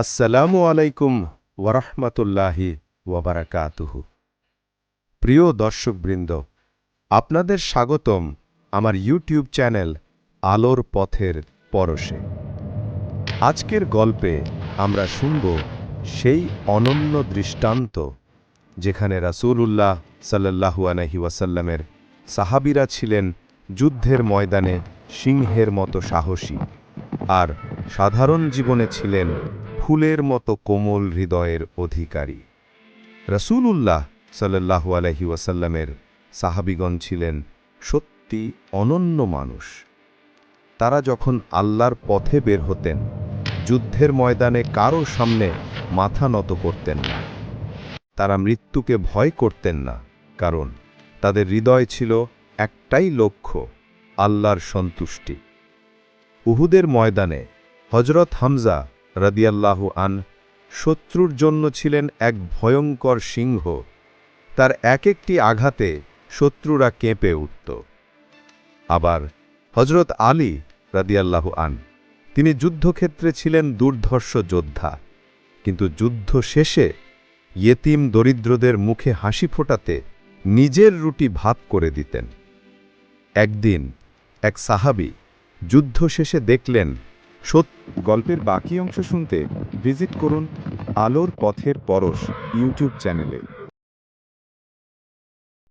আসসালামু আলাইকুম ওয়ারহমাতুল্লাহি ওয়াবারাকাতুহু। প্রিয় দর্শকবৃন্দ, আপনাদের স্বাগতম আমার ইউটিউব চ্যানেল আলোর পথের পরশে। আজকের গল্পে আমরা শুনব সেই অনন্য দৃষ্টান্ত যেখানে রাসূলুল্লাহ সাল্লাল্লাহু আলাইহি ওয়াসাল্লামের সাহাবিরা ছিলেন যুদ্ধের ময়দানে সিংহের মতো সাহসী আর সাধারণ জীবনে ছিলেন ফুলের মতো কোমল হৃদয়ের অধিকারী। রসূলুল্লাহ সাল্লাহু আলহি ওয়াসাল্লামের সাহাবিগণ ছিলেন সত্যি অনন্য মানুষ। তারা যখন আল্লাহর পথে বের হতেন, যুদ্ধের ময়দানে কারও সামনে মাথা নত করতেন না। তারা মৃত্যুকে ভয় করতেন না, কারণ তাদের হৃদয় ছিল একটাই লক্ষ্য, আল্লাহর সন্তুষ্টি। উহুদের ময়দানে হজরত হামজা রাদিয়াল্লাহু আন, শত্রুর জন্য ছিলেন এক ভয়ঙ্কর সিংহ। তার এক একটি আঘাতে শত্রুরা কেঁপে উঠত। আবার হজরত আলী রাদিয়াল্লাহু আন, তিনি যুদ্ধক্ষেত্রে ছিলেন দুর্ধর্ষ যোদ্ধা। কিন্তু যুদ্ধ শেষে ইয়েতিম দরিদ্রদের মুখে হাসি ফোটাতে নিজের রুটি ভাত করে দিতেন। একদিন এক সাহাবি যুদ্ধ শেষে দেখলেন সত্য গল্পের বাকি অংশ শুনতে ভিজিট করুন আলোর পথের পরশ ইউটিউব চ্যানেলে।